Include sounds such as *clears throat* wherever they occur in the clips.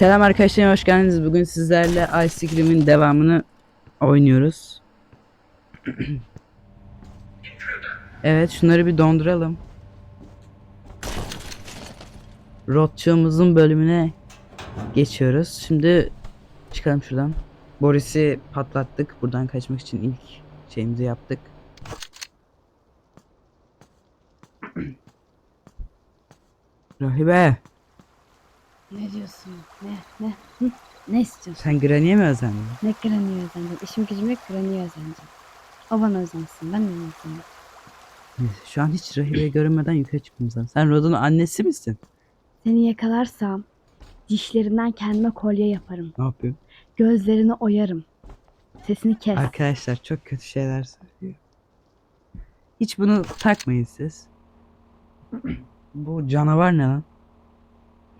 Selam arkadaşlar hoş geldiniz. Bugün sizlerle Ice Cream'in devamını oynuyoruz. evet şunları bir donduralım. Rotçığımızın bölümüne geçiyoruz. Şimdi çıkalım şuradan. Boris'i patlattık. Buradan kaçmak için ilk şeyimizi yaptık. Rahibe Ne diyorsun? Ne? Ne? Hı? Ne istiyorsun? sen Granny'e mi özendin? Ne Granny'e özeneceğim? İşim gücüm yok Granny'e özeneceğim. O bana özensin. Ben özeneceğim. Neyse, Şu an hiç Rahibe'ye görünmeden yukarı çıktım zaten. Sen Rod'un annesi misin? Seni yakalarsam dişlerinden kendime kolye yaparım. Ne yapayım? Gözlerini oyarım. Sesini kes. Arkadaşlar çok kötü şeyler söylüyor. Hiç bunu takmayın siz. Bu canavar ne lan?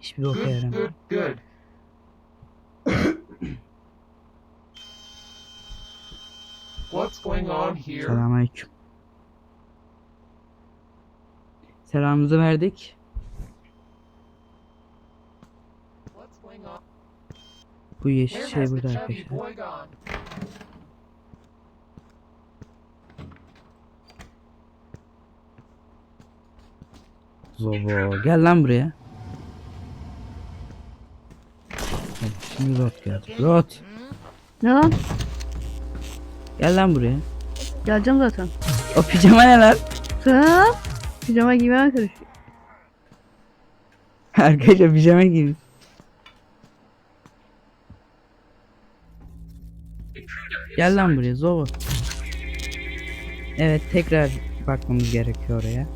Hiçbir boka yaramıyor. Good. *coughs* What's going on here? Selamünaleyküm. Selamımızı verdik. What's going on? Bu yeşil şey burada chubby arkadaşlar. boy gone? Zobo. Gel lan buraya. Evet, Şimdi Rod geldi. Rod. Ne lan? Gel lan buraya. Geleceğim zaten. O pijama ne lan? Sen pijama giymeye karışıyor. *laughs* Arkadaşlar pijama giymiş. Gel lan buraya Zobo. Evet tekrar bakmamız gerekiyor oraya.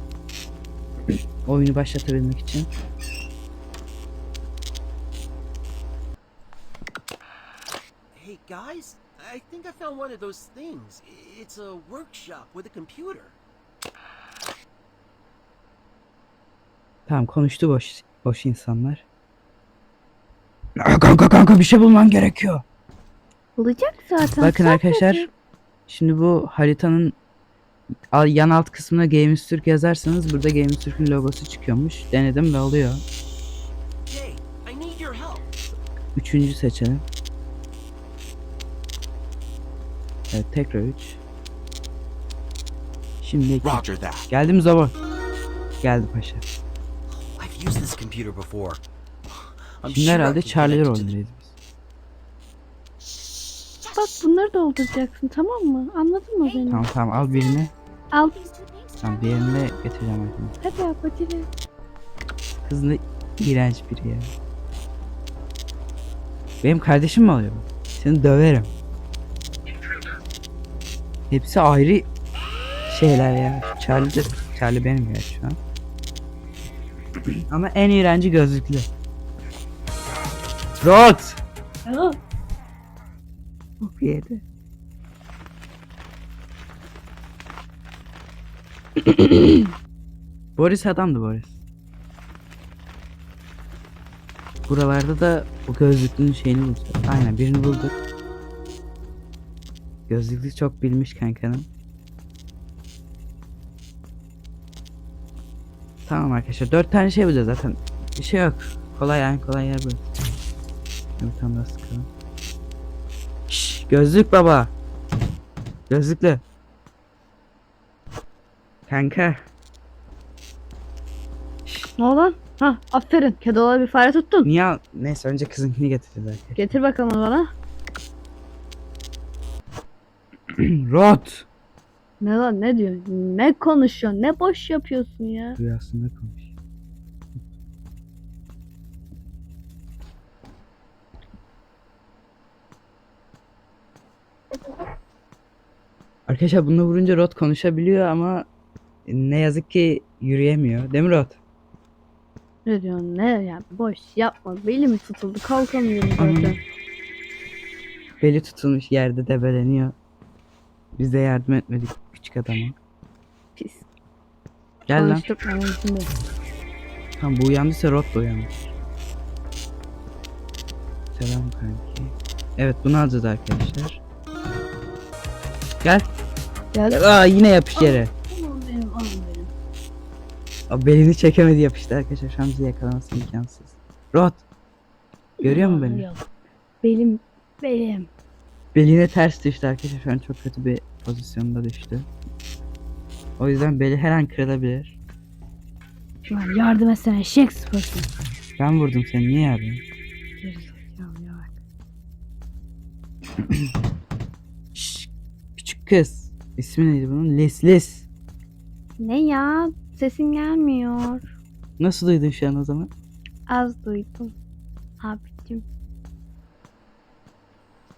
Oyunu başlatabilmek için. Hey guys, I think I found one of those things. It's a workshop with a computer. Tamam konuştu boş boş insanlar. Kanka kanka bir şey bulman gerekiyor. Olacak zaten. Bakın arkadaşlar. Şimdi bu haritanın al- yan alt kısmına Games Türk yazarsanız burada Games Türk'ün logosu çıkıyormuş. Denedim ve oluyor. Üçüncü seçelim. Evet tekrar üç. Şimdi iki. Roger that. Geldim Zobo. Geldi paşa. I've used this computer before. I'm Şimdi herhalde oyundayız biz. Bak bunları dolduracaksın tamam mı? Anladın mı beni? Tamam tamam al birini. Al. Tamam diğerini de getireceğim şimdi. Hadi yap hadi. Kız ne iğrenç biri ya. Benim kardeşim mi oluyor bu? Seni döverim. Hepsi ayrı şeyler ya. Charlie de, Charlie benim ya şu an. Ama en iğrenci gözlüklü. Al. Bok yedi. *coughs* Boris adamdı Boris. Buralarda da o gözlüklünün şeyini bulacağız. Aynen birini bulduk. Gözlüklü çok bilmiş kankanın. Tamam arkadaşlar dört tane şey bulacağız zaten. Bir şey yok. Kolay yani kolay yer bu. Bir tane daha sıkalım. Şşş, gözlük baba. Gözlüklü. Kanka. Ne oldu? Ha aferin. Kedola bir fare tuttun. Niye al- Neyse önce kızınkini getireceğiz arkadaşlar. Getir bakalım bana. *clears throat* Rod. Ne lan ne diyor? Ne konuşuyorsun? Ne boş yapıyorsun ya? Rüyasında konuş. Arkadaşlar bunu vurunca Rod konuşabiliyor ama ne yazık ki yürüyemiyor. Değil mi Rod? Ne diyorsun? Ne ya? Boş yapma. Belim tutuldu. Kalkamıyorum zaten. Beli tutulmuş yerde debeleniyor. Biz de yardım etmedik küçük adama. Pis. Gel lan. Tamam bu uyandıysa Rod da uyanmış. Selam kanki. Evet bunu alacağız arkadaşlar. Gel. Gel. Aa yine yapış yere. Tamam benim oğlum benim. Abi belini çekemedi yapıştı arkadaşlar. Bizi yakalaması imkansız. Rod. Görüyor musun beni? Yok. Belim, belim. Beline ters düştü arkadaşlar. Şu an çok kötü bir pozisyonda düştü. O yüzden beli her an kırılabilir. Lan yardım etsene sıfırsın. Ben vurdum seni niye yardım? *clears throat* Küçük kız. İsmi neydi bunun? Lis Lis. Ne ya? Sesin gelmiyor. Nasıl duydun şu an o zaman? Az duydum. Abicim.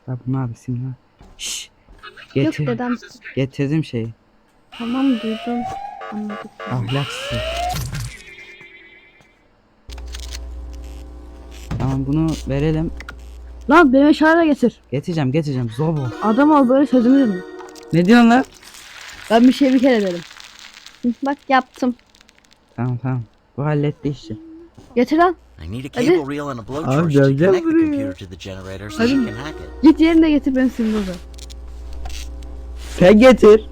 Ya bunun abisiyim lan. Şşş. Yok Getir, dedem. getirdim şeyi. Tamam duydum. Anladık. Ahlaksız. Tamam bunu verelim. Lan benim eşyaları da getir. Getireceğim getireceğim. Zobo. Adam ol böyle sözümü dinle. Ne diyorsun lan? Ben bir şey bir kere dedim. Hı, Bak yaptım. Tamam tamam. Bu halletti işi. Getir lan. I need a Hadi. cable reel and a Abi, blowtorch to gölge connect the vuruyor. computer to the generator so Hadi. she can hack it. Git yerini de getir benim sinir bozuyor. Sen getir.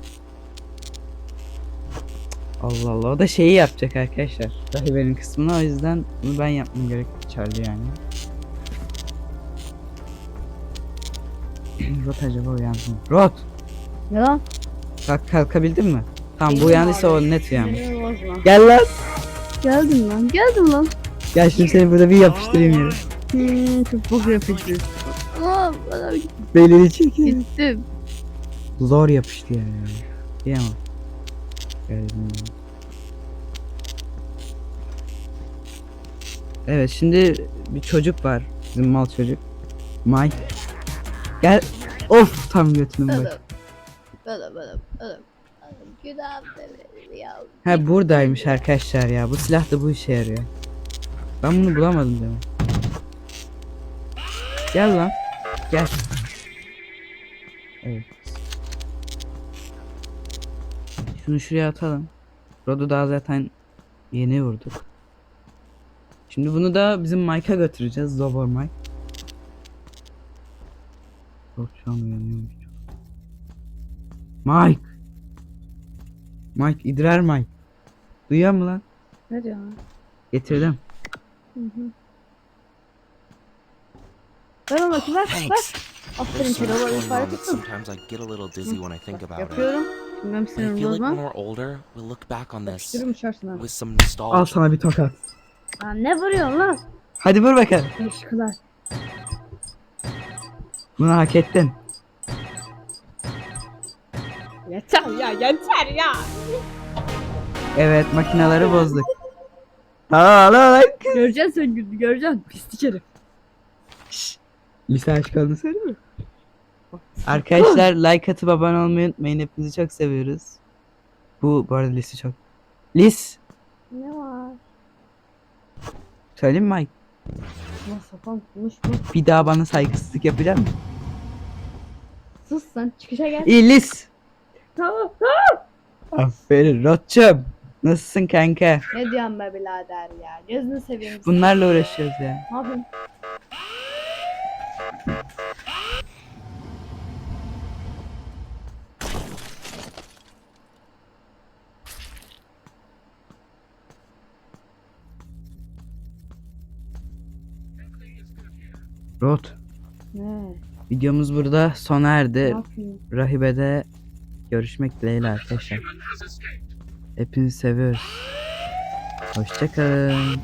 Allah Allah o da şeyi yapacak arkadaşlar. Rahibenin kısmını o yüzden bunu ben yapmam gerek Charlie yani. *clears throat* Rot acaba uyandı mı? Rot! Ne lan? Kalk kalkabildin mi? Tamam bu uyandıysa o net uyanmış. Bozma. Gel lan! Geldim lan. Geldim lan. Gel şimdi seni burada bir yapıştırayım yere. Hmm, çok bok yapıcı. Aa, bana bir Belini çekin. gittim. Zor yapıştı yani. Diyemem. Geldim. Evet şimdi bir çocuk var. Bizim mal çocuk. Mike. Gel. Of tam bak. Oğlum. Oğlum oğlum oğlum. Oğlum günah benim ya. Ha buradaymış arkadaşlar ya. Bu silah da bu işe yarıyor. Ben bunu bulamadım mi? Gel lan. Gel. Evet. Şunu şuraya atalım. Rod'u daha zaten yeni vurduk. Şimdi bunu da bizim Mike'a götüreceğiz. Zobor Mike. Yok şu an uyanıyormuş. Mike. Mike idrar Mike. Duyuyor mu lan? Ne diyorsun? Getirdim. Hı hı. Ver onu ver ver. Thanks. Aferin There's so kere much bak going fark on that ettin. sometimes I get a little dizzy when I think about it. Yapıyorum. Feel like bozma. when we're older, we'll look back on this Yapıştırırım some Al sana bir tokat. Aa, ne vuruyorsun lan? Hadi vur bakalım. Teşekkürler. Bunu hak ettin. Yeter ya yeter ya. Evet makinaları bozduk. Aa lan. Göreceksin sen gününü göreceksin. Pislik herif. Lise aşk olduğunu söyleme mi? Arkadaşlar *gasps* like atıp abone olmayı unutmayın. Hepinizi çok seviyoruz. Bu bu arada Lis'i çok. Lis. Ne var? Söyleyeyim mi Mike? Lan sapan konuşma. Bir daha bana saygısızlık yapacak mısın? Sus sen çıkışa gel. İyi Lis. Tamam. Aferin Rotçum. Nasılsın kanka? Ne diyorsun be birader ya? Gözünü seveyim. Bunlarla uğraşıyoruz ya. Ne yapayım? Rot. Ne? Videomuz burada sona Ne erdi. yapayım? Rahibe'de görüşmek dileğiyle arkadaşlar. Hepinizi seviyoruz. Hoşçakalın.